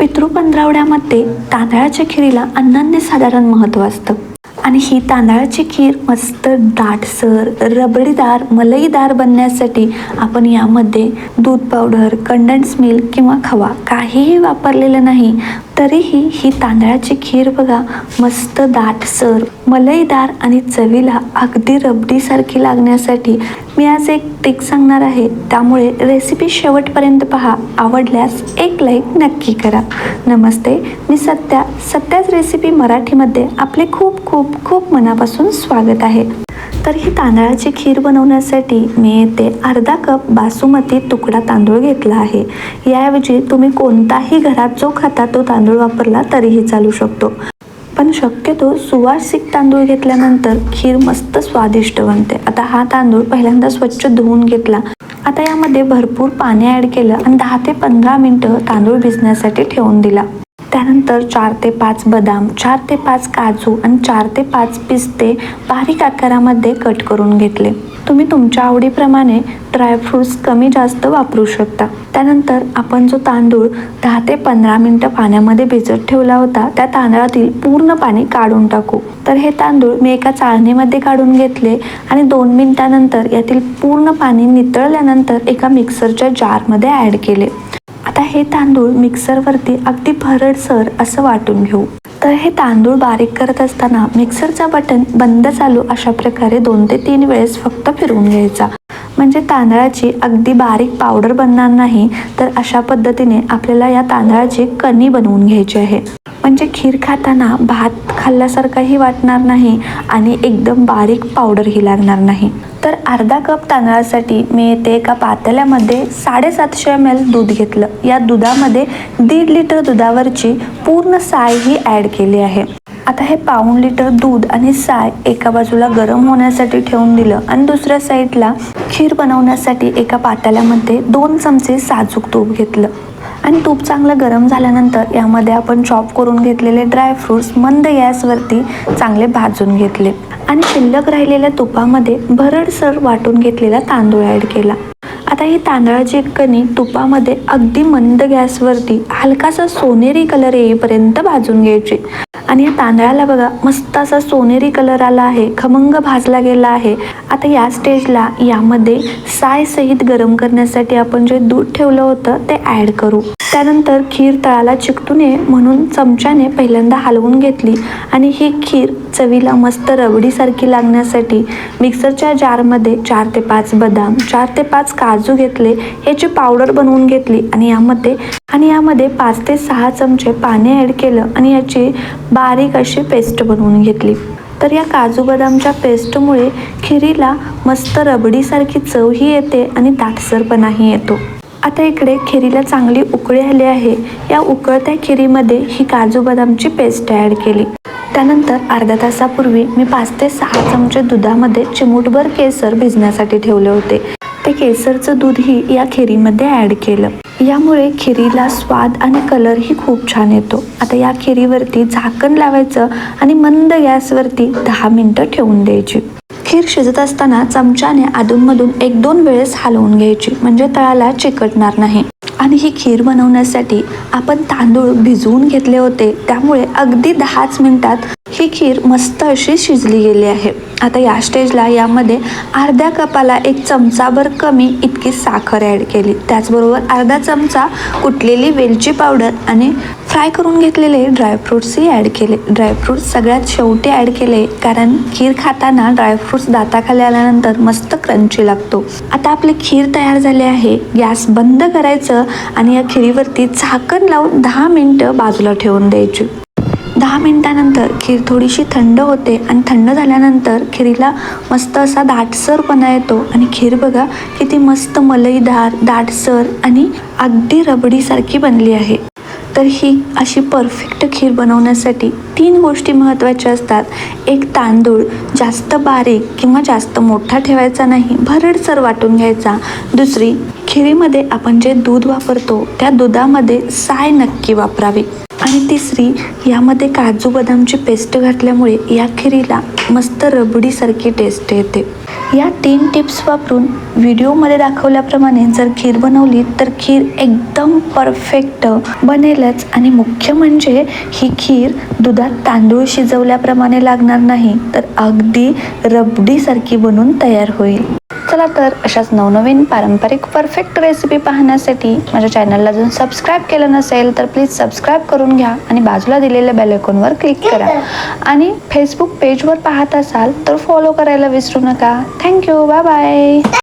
पितृ पंधरवड्यामध्ये तांदळाच्या खिरीला अनन्यसाधारण महत्त्व असतं. आणि ही तांदळाची खीर मस्त दाटसर रबडीदार मलईदार बनण्यासाठी आपण यामध्ये दूध पावडर कंडेन्स मिल्क किंवा खवा काहीही वापरलेलं नाही तरीही ही तांदळाची खीर बघा मस्त दाटसर मलईदार आणि चवीला अगदी रबडीसारखी लागण्यासाठी मी आज एक ट्रिक सांगणार आहे. त्यामुळे रेसिपी शेवटपर्यंत पहा. आवडल्यास एक लाईक नक्की करा. नमस्ते मी सत्या. सत्याच रेसिपी मराठीमध्ये आपले खूप खूप खूप मनापासून स्वागत आहे. तर ही तांदळाची खीर बनवण्यासाठी मी येथे अर्धा कप बासुमती तुकडा तांदूळ घेतला आहे. याऐवजी तुम्ही कोणताही घरात जो खाता तो तांदूळ वापरला तरीही चालू शकतो. पण शक्यतो सुवासिक तांदूळ घेतल्यानंतर खीर मस्त स्वादिष्ट बनते. आता हा तांदूळ पहिल्यांदा स्वच्छ धुवून घेतला. आता यामध्ये भरपूर पाणी ॲड केलं आणि दहा ते पंधरा मिनटं तांदूळ भिजण्यासाठी ठेवून दिला. त्यानंतर चार ते पाच बदाम चार ते पाच काजू आणि चार ते पाच पिस्ते बारीक आकारामध्ये कट करून घेतले. तुम्ही तुमच्या आवडीप्रमाणे ड्रायफ्रूट्स कमी जास्त वापरू शकता. त्यानंतर आपण जो तांदूळ दहा ते पंधरा मिनटं पाण्यामध्ये भिजत ठेवला होता त्या तांदळातील पूर्ण पाणी काढून टाकू. तर हे तांदूळ मी एका चाळणीमध्ये काढून घेतले आणि दोन मिनिटानंतर यातील पूर्ण पाणी नितळल्यानंतर एका मिक्सरच्या जारमध्ये ॲड केले. हे तांदूळ मिक्सरवरती अगदी भरडसर असं वाटून घेऊ. तर हे तांदूळ बारीक करत असताना मिक्सरचा बटन बंद चालू अशा प्रकारे दोन ते तीन वेळेस फक्त फिरवून घ्यायचा. म्हणजे तांदळाची अगदी बारीक पावडर बनणार नाही तर अशा पद्धतीने आपल्याला या तांदळाची कणी बनवून घ्यायची आहे. म्हणजे खीर खाताना भात खाल्ल्यासारखाही वाटणार नाही आणि एकदम बारीक पावडरही लागणार नाही. तर अर्धा कप तांदळासाठी मी येथे एका पातेल्यामध्ये साडेसातशे एम एल दूध घेतलं. या दुधामध्ये दीड लिटर दुधावरची पूर्ण साय ही ॲड केली आहे. आता हे पाऊण लिटर दूध आणि साय एका बाजूला गरम होण्यासाठी ठेवून दिलं आणि दुसऱ्या साईडला खीर बनवण्यासाठी एका पातेल्यामध्ये दोन चमचे साजूक तूप घेतलं. आणि तूप चांगलं गरम झाल्यानंतर यामध्ये आपण चॉप करून घेतलेले ड्रायफ्रूट्स मंद गॅसवरती चांगले भाजून घेतले. आणि शिल्लक राहिलेल्या तुपामध्ये भरडसर वाटून घेतलेला तांदूळ ॲड केला. आता ही तांदळाची कणी तुपामध्ये अगदी मंद गॅसवरती हलकासा सोनेरी कलर येईपर्यंत भाजून घ्यायची. आणि या तांदळाला बघा मस्त असा सोनेरी कलर आला आहे खमंग भाजला गेला आहे. आता या स्टेजला यामध्ये साय सहित गरम करण्यासाठी आपण जे दूध ठेवलं होतं ते ॲड करू. त्यानंतर खीर तळाला चिकटू नये म्हणून चमच्याने पहिल्यांदा हलवून घेतली. आणि ही खीर चवीला मस्त रबडीसारखी लागण्यासाठी मिक्सरच्या जारमध्ये चार ते पाच बदाम चार ते पाच काजू घेतले. ह्याची पावडर बनवून घेतली आणि यामध्ये आणि यामध्ये पाच ते सहा चमचे पाणी ॲड केलं आणि याची बारीक अशी पेस्ट बनवून घेतली. तर या काजू बदामच्या पेस्टमुळे खिरीला मस्त रबडीसारखी चवही येते आणि दाटसरपणाही येतो. आता इकडे खिरीला चांगली उकळी आली आहे. या उकळत्या खिरीमध्ये ही काजू बदामची पेस्ट ॲड केली. त्यानंतर अर्ध्या तासापूर्वी मी पाच ते सहा चमचे दुधामध्ये चिमूटभर केसर भिजण्यासाठी ठेवले होते. ते केसरचं दूधही या खिरीमध्ये ॲड केलं. यामुळे खिरीला स्वाद आणि कलरही खूप छान येतो. आता या खिरीवरती झाकण लावायचं आणि मंद गॅसवरती दहा मिनटं ठेवून द्यायची. खीर शिजत असताना चमच्याने अधूनमधून एक दोन वेळेस हलवून घ्यायची. म्हणजे तळाला चिकटणार नाही. आणि ही खीर बनवण्यासाठी आपण तांदूळ भिजवून घेतले होते. त्यामुळे अगदी दहाच मिनिटात ही खीर मस्त अशी शिजली गेली आहे. आता या स्टेजला यामध्ये अर्ध्या कपाला एक चमचाभर कमी इतकी साखर ॲड केली. त्याचबरोबर अर्धा चमचा कुटलेली वेलची पावडर आणि फ्राय करून घेतलेले ड्रायफ्रूट्सही ॲड केले. ड्रायफ्रूट्स सगळ्यात शेवटी ॲड केले कारण खीर खाताना ड्रायफ्रूट्स दाताखाली आल्यानंतर मस्त क्रंची लागतो. आता आपली खीर तयार झाली आहे गॅस बंद करायचं आणि या खिरीवरती झाकण लावून दहा मिनटं बाजूला ठेवून द्यायची. दहा मिनटानंतर खीर थोडीशी थंड होते आणि थंड झाल्यानंतर खिरीला मस्त असा दाटसरपणा येतो. आणि खीर बघा किती मस्त मलईदार दाटसर आणि अगदी रबडीसारखी बनली आहे. तर ही अशी परफेक्ट खीर बनवण्यासाठी तीन गोष्टी महत्त्वाच्या असतात. एक तांदूळ जास्त बारीक किंवा जास्त मोठा ठेवायचा नाही भरडसर वाटून घ्यायचा. दुसरी खिरीमध्ये आपण जे दूध वापरतो त्या दुधामध्ये साय नक्की वापरावी. आणि तिसरी यामध्ये काजू बदामची पेस्ट घातल्यामुळे या खिरीला मस्त रबडीसारखी टेस्ट येते. या तीन टिप्स वापरून व्हिडिओमध्ये दाखवल्याप्रमाणे जर खीर बनवली तर खीर एकदम परफेक्ट बनेलच. आणि मुख्य म्हणजे ही खीर दुधात तांदूळ शिजवल्याप्रमाणे लागणार नाही तर अगदी रबडीसारखी बनून तयार होईल. चला तर अशाच नवनवीन पारंपरिक परफेक्ट रेसिपी पाहण्यासाठी माझ्या चॅनलला अजून सबस्क्राईब केलं नसेल तर प्लीज सबस्क्राईब करून घ्या आणि बाजूला दिलेल्या बेलेकॉनवर क्लिक करा. आणि फेसबुक पेजवर पाहत असाल तर फॉलो करायला विसरू नका. Thank you bye bye